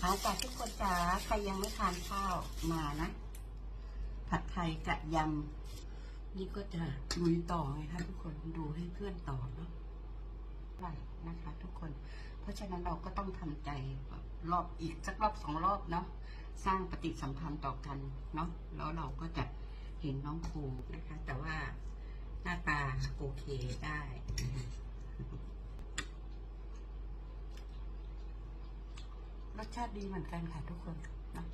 หาจากทุกคนจ๋าใครยังไม่ทานข้าวมานะ ผัดไทยกะยำนี่ก็จะลุยต่อไงคะทุกคนดูให้เพื่อนต่อเนาะไปนะคะ ทุกคน เพราะฉะนั้นเราก็ต้องทำใจแบบรอบอีกสักรอบสองรอบเนาะสร้างปฏิสัมพันธ์ต่อกันเนาะแล้วเราก็จะเห็นน้องครูนะคะ แต่ว่าหน้าตาโอเคได้นะคะ รสชาติดีเหมือนกันค่ะทุกคนเนะ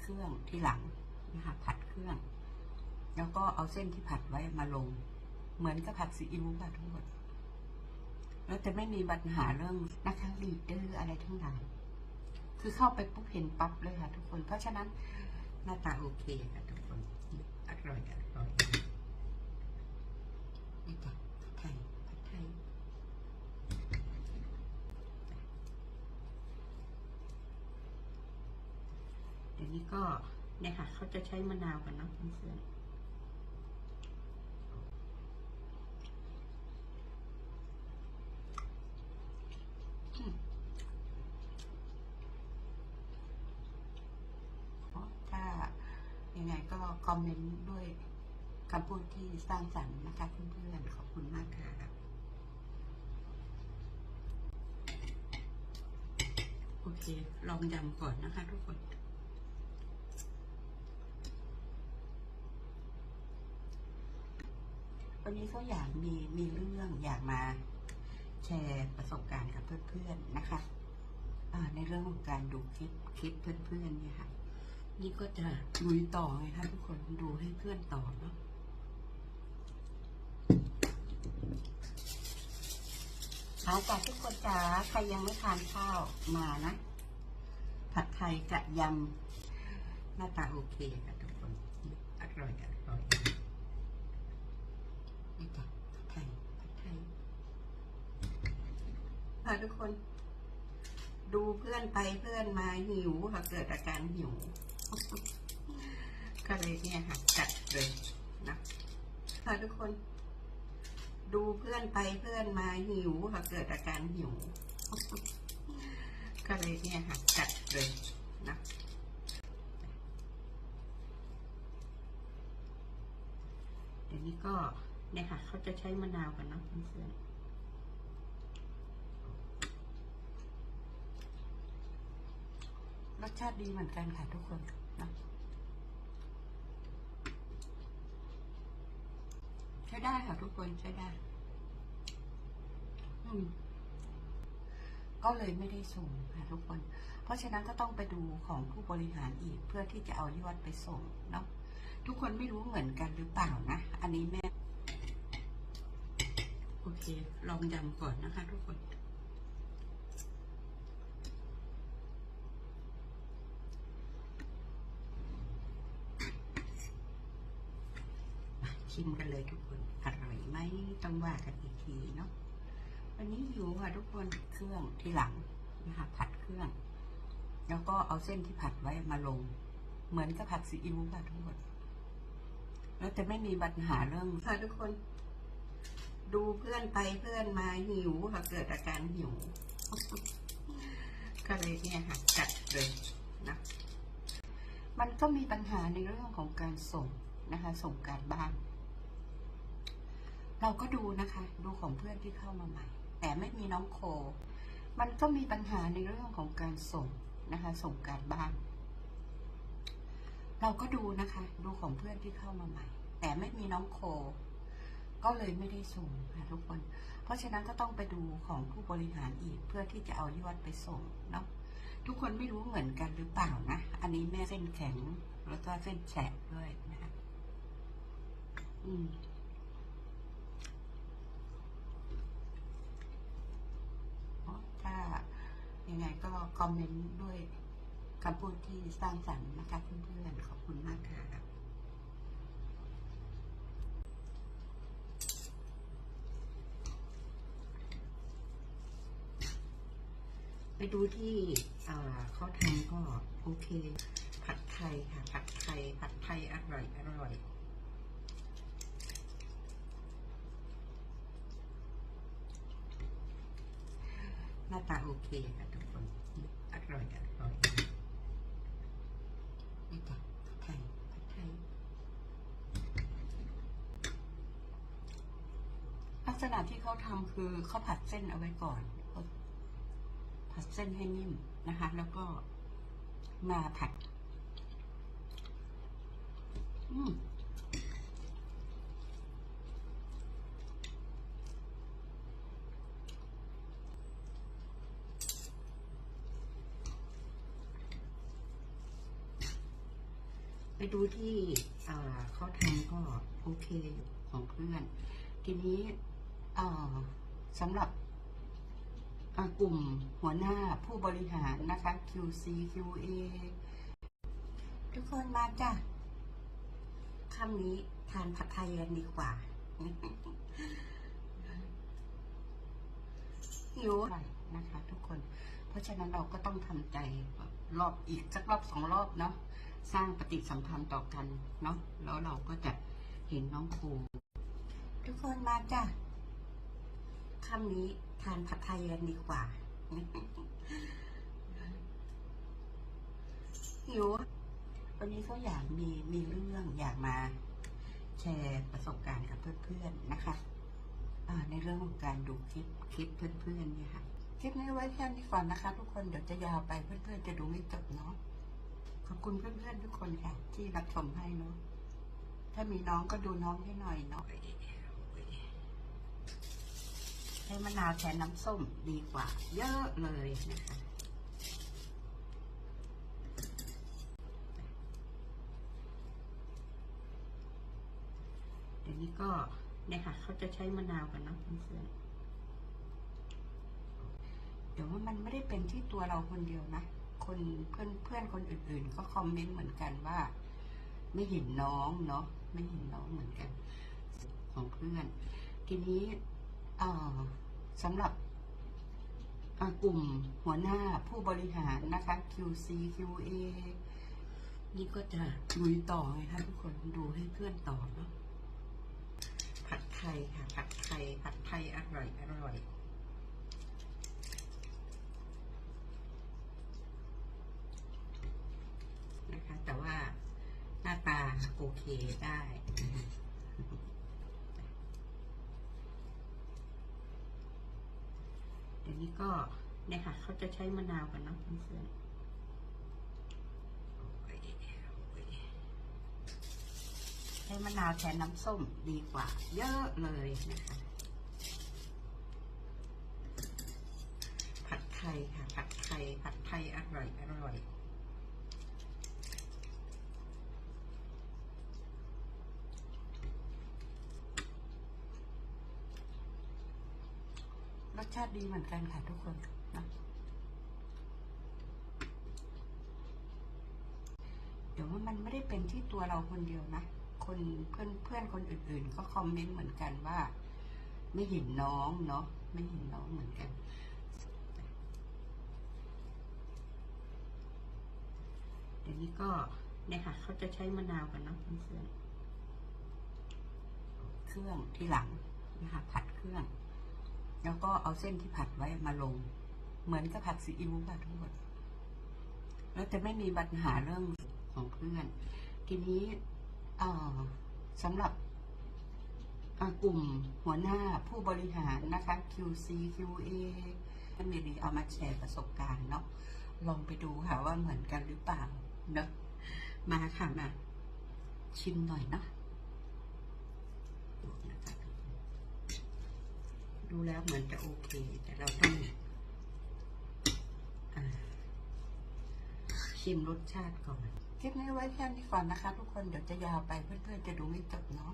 เครื่องที่หลังนะคะผัดเครื่อง แล้วก็เอาเส้นที่ผัดไว้มาลง เหมือนกับผัดซีอิ๊วค่ะทุกคนแล้วจะไม่มีปัญหาเรื่องนะคะลีดเดอร์อะไรทั้งหลายคือเข้าไปปุ๊บเห็นปั๊บเลยค่ะ ทุกคน เพราะฉะนั้นหน้าตาโอเคค่ะทุกคน อร่อยอร่อยนี่จ้ะผัดไทยผัดไทย เดี๋ยว นี้ก็เนี่ยค่ะเขาจะใช้มะนาวกันเนาะเพื่อนๆอืมถ้ายังไงก็คอมเมนต์ด้วยคำพูดที่สร้างสรรค์นะคะเพื่อนๆขอบคุณมากค่ะโอเค ลองยำก่อนนะคะทุกคน วันนี้เขาอยากมีมีเรื่องอยากมาแชร์ประสบการณ์กับเพื่อนๆนะคะในเรื่องของการดูคลิปคลิปเพื่อนๆเนี่ยค่ะ นี่ก็จะลุยต่อไงคะทุกคนดูให้เพื่อนต่อเนาะหาจากทุกคนจ๋าใครยังไม่ทานข้าวมานะ ผัดไทยกะยำหน้าตาโอเคค่ะทุกคน อร่อยอร่อย นี่จ้ะผัดไทยผัดไทยค่ะทุกคน ดูเพื่อนไปเพื่อนมาหิวค่ะเกิดอาการหิว ก็เลยเนี่ยค่ะจัดเลยนะค่ะทุกคน ดูเพื่อนไปเพื่อนมาหิวค่ะเกิดอาการหิว ก็เลยเนี่ยค่ะจัดเลยนะเดี๋ยวนี้ก็ เนี่ยค่ะ เขาจะใช้มะนาวกันเนาะเพื่อนๆรสชาติดีเหมือนกันค่ะทุกคนนะใช้ได้ค่ะทุกคนใช้ได้ อืมก็เลยไม่ได้ส่งค่ะทุกคน เพราะฉะนั้นก็ต้องไปดูของผู้บริหารอีกเพื่อที่จะเอายอดไปส่งเนาะทุกคนไม่รู้เหมือนกันหรือเปล่านะ อันนี้แม่โอ เค ลองยำก่อนนะคะทุกคนชิมกันเลยทุกคน อร่อยไหมต้องว่ากันอีกทีเนาะวันนี้หิวค่ะทุกคนเครื่องที่หลังนะคะผัดเครื่อง แล้วก็เอาเส้นที่ผัดไว้มาลง เหมือนกับผัดซีอิ๊วค่ะทุกคนแล้วจะไม่มีปัญหาเรื่องค่ะทุกคน ดูเพื่อนไปเพื่อนมาหิวค่ะเกิดอาการหิว ก็เลยเนี่ยค่ะจัดเลยนะมันก็มีปัญหาในเรื่องของการส่งนะคะ ส่งการบ้านเราก็ดูนะคะ ดูของเพื่อนที่เข้ามาใหม่ แต่ไม่มีน้องโค มันก็มีปัญหาในเรื่องของการส่งนะคะ ส่งการบ้านเราก็ดูนะคะ ดูของเพื่อนที่เข้ามาใหม่ แต่ไม่มีน้องโค ก็เลยไม่ได้ส่งค่ะทุกคน เพราะฉะนั้นก็ต้องไปดูของผู้บริหารอีกเพื่อที่จะเอายอดไปส่งเนาะทุกคนไม่รู้เหมือนกันหรือเปล่านะ อันนี้แม่เส้นแข็งแล้วก็เส้นแฉะด้วยนะคะอืมถ้ายังไงก็คอมเมนต์ด้วยคำพูดที่สร้างสรรค์นะคะเพื่อนๆขอบคุณมากค่ะ ไปดูที่เขาทำก็โอเค ผัดไทยค่ะ ผัดไทย ผัดไทยอร่อย อร่อยหน้าตาโอเคค่ะทุกคน อร่อย อร่อยนี่จ้ะผัดไทย ผัดไทย ลักษณะที่เขาทำคือเขาผัดเส้นเอาไว้ก่อน ผัดเส้นให้นิ่มนะคะ แล้วก็มาผัด อืมไปดูที่เขาทำก็โอเคอยู่ของเพื่อน ทีนี้สำหรับ กลุ่มหัวหน้าผู้บริหารนะคะ QC QA ทุกคนมาจ้ะค่ำนี้ทานผัดไทยกันดีกว่าหิวนะคะ ทุกคน เพราะฉะนั้นเราก็ต้องทำใจรอบอีกสักรอบสองรอบเนาะสร้างปฏิสัมพันธ์ต่อกันเนาะแล้วเราก็จะเห็นน้องครูทุกคนมาจ้ะ ค่ำนี้ทานผัดไทยกันดีกว่าหิววันนี้เขาอยากมีมีเรื่องอยากมาแชร์ประสบการณ์กับเพื่อนๆนะคะในเรื่องของการดูคลิปคลิปเพื่อนๆเนี่ยค่ะคลิปนี้ไว้แค่นี้ก่อนนะคะ ทุกคนเดี๋ยวจะยาวไปเพื่อนๆจะดูไม่จบเนาะขอบคุณเพื่อนๆทุกคนค่ะ ที่รับชมให้เนาะถ้ามีน้องก็ดูน้องให้หน่อยเนาะ ช้มะนาวแทนน้ำส้มดีกว่า เยอะเลยนะคะเดี๋ยวนี้ก็เนี่ยค่ะเขาจะใช้มะนาวกันเนาะเพื่อนๆเดี๋ยวว่ามันไม่ได้เป็นที่ตัวเราคนเดียวนะ คนเพื่อนเพื่อนคนอื่นๆ ก็คอมเมนต์เหมือนกันว่า ไม่เห็นน้องเนาะไม่เห็นน้องเหมือนกัน ของเพื่อน ทีนี้ สำหรับกลุ่มหัวหน้าผู้บริหารนะคะ QC QA นี่ก็จะลุยต่อไงคะทุกคนดูให้เพื่อนต่อเนาะผัดไทยค่ะ ผัดไทยผัดไทยอร่อยอร่อยนะคะ แต่ว่าหน้าตาโอเคได้ นี้ก็เนี่ยค่ะเขาจะใช้มะนาวกันเนาะเพื่อนๆใช้มะนาวแทนน้ำส้มดีกว่า เยอะเลยนะคะ ผัดไทยค่ะ ผัดไทยผัดไทยอร่อยอร่อย ชาติดีเหมือนกันค่ะทุกคนนะเดี๋ยวว่ามันไม่ได้เป็นที่ตัวเราคนเดียวนะ คนเพื่อนเพื่อนคนอื่น ๆ ก็คอมเมนต์เหมือนกันว่า ไม่เห็นน้องเนาะไม่เห็นน้องเหมือนกันเดี๋ยวนี้ก็เนี่ยค่ะเขาจะใช้มะนาวกันเนาะเพื่อนเครื่องที่หลังนะคะผัดเครื่อง แล้วก็เอาเส้นที่ผัดไว้มาลง เหมือนกับผัดซีอิ๊วค่ะทุกคนแล้วจะไม่มีปัญหาเรื่องของเพื่อน ทีนี้เอ่อสำหรับกลุ่มหัวหน้าผู้บริหารนะคะ QC QA ท่านเมรีเอามาแชร์ประสบการณ์เนาะลองไปดูค่ะว่าเหมือนกันหรือเปล่าเนาะมาค่ะมาชิมหน่อยเนาะดูนะคะทุกคน ดูแล้วเหมือนจะโอเค แต่เราต้องอชิมรสชาติก่อน คลิปนี้ไว้แค่นี้ก่อนนะคะ ทุกคน เดี๋ยวจะยาวไปเพื่อนๆจะดูไม่จบเนาะ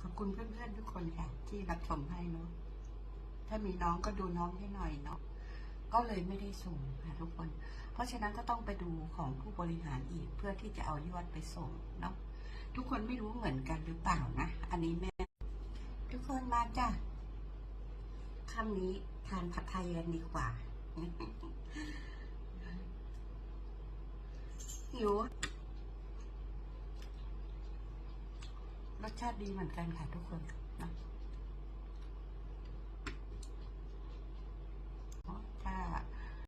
ขอบคุณเพื่อนๆทุกคนค่ะ ที่รับชมให้เนาะ ถ้ามีน้องก็ดูน้องให้หน่อยเนาะ ก็เลยไม่ได้ส่งค่ะทุกคน เพราะฉะนั้นก็ต้องไปดูของผู้บริหารอีกเพื่อที่จะเอายอดไปส่งเนาะ ทุกคนไม่รู้เหมือนกันหรือเปล่านะ อันนี้แม่ ทุกคนมาจ้ะ ค่ำนี้ทานผัดไทยกันดีกว่าหิวรสชาติดีเหมือนกันค่ะทุกคนนะ